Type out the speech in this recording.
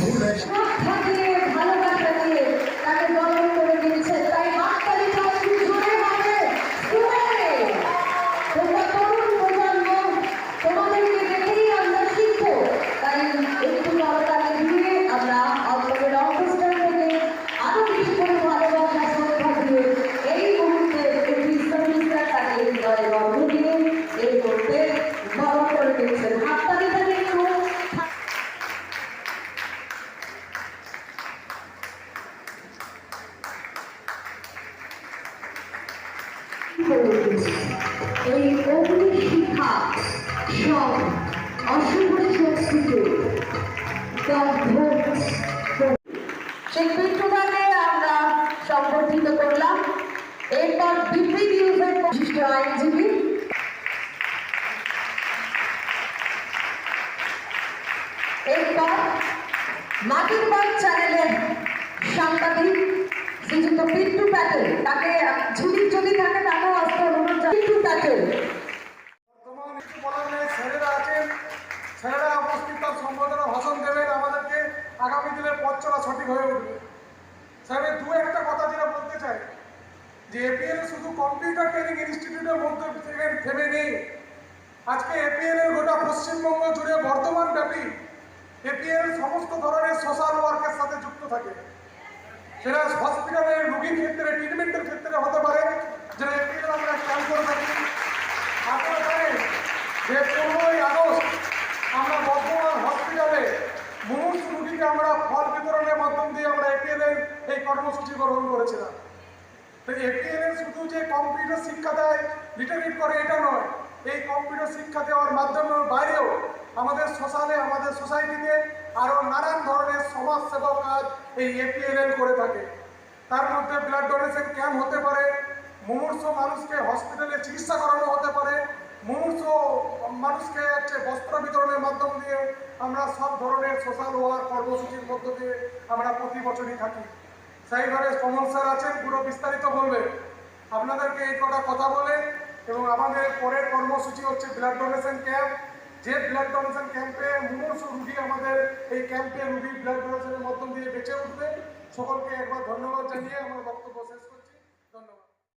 mulher é এই অগ্নি শিখা সব অশুভ শক্তিকে সাংবাদিক শ্রীযুক্ত পিন্টু প্যাটেল তাকে ঝুলি যদি থাকে তাকেও আসতে অনুরোধ জানাই। পিন্টু প্যাটেল বর্তমান কিছু বলার নেই স্যারেরা আছেন স্যারেরা উপস্থিত, তার সম্বোধনা ভাষণ দেবেন, আমাদেরকে আগামী দিনে পথ চলা সঠিক হয়ে উঠবে। স্যারের দু একটা কথা যেটা বলতে চাই। যে এপিএল শুধু কম্পিউটার ট্রেনিং ইনস্টিটিউটের মধ্যে থেকে থেমে নেই। আজকে এপিএল এর গোটা পশ্চিমবঙ্গ জুড়ে বর্তমান ব্যাপী এপিএল সমস্ত ধরনের সোশ্যাল ওয়ার্কের সাথে যুক্ত থাকে। সেটা হসপিটালে রুগীর ক্ষেত্রে ট্রিটমেন্টের ক্ষেত্রে হতে পারে, যেটা এপিএল আমরা ক্যাম্প করে থাকি। আপনারা জানেন যে পনেরোই আগস্ট আমরা বর্ধমান হসপিটালে মুমূর্ষ রুগীকে আমরা ফল বিতরণের মাধ্যম দিয়ে আমরা এপিএল এর এই কর্মসূচি গ্রহণ করেছিলাম। তো এপিএল এর শুধু যে কম্পিউটার শিক্ষা দেয় লিটারেট করে এটা নয়, এই কম্পিউটার শিক্ষা দেওয়ার মাধ্যমের বাইরেও আমাদের সোশ্যালে আমাদের সোসাইটিতে আরও নানান ধরনের সমাজসেবা কাজ এই এপিএল করে থাকে। তার মধ্যে ব্লাড ডোনেশন ক্যাম্প হতে পারে, মুমূর্ষ মানুষকে হসপিটালে চিকিৎসা করানো হতে পারে, মুমূর্ষ মানুষকে হচ্ছে বস্ত্র মাধ্যম দিয়ে আমরা সব ধরনের সোশ্যাল ওয়ার্ক কর্মসূচির মধ্য দিয়ে আমরা প্রতি বছরই থাকি। সেইভাবে কমল স্যার আছেন, পুরো বিস্তারিত বলবেন আপনাদেরকে এই কটা কথা বলে এবং আমাদের পরের কর্মসূচি হচ্ছে ব্লাড ডোনেশন ক্যাম্প যে ব্লাড ডোনেশন ক্যাম্পে মুমূর্ষ রুগী আমাদের এই ক্যাম্পে রুগী ব্লাড ডোনেশনের মাধ্যম দিয়ে বেঁচে উঠবে। সকলকে একবার ধন্যবাদ জানিয়ে আমার বক্তব্য শেষ করছি।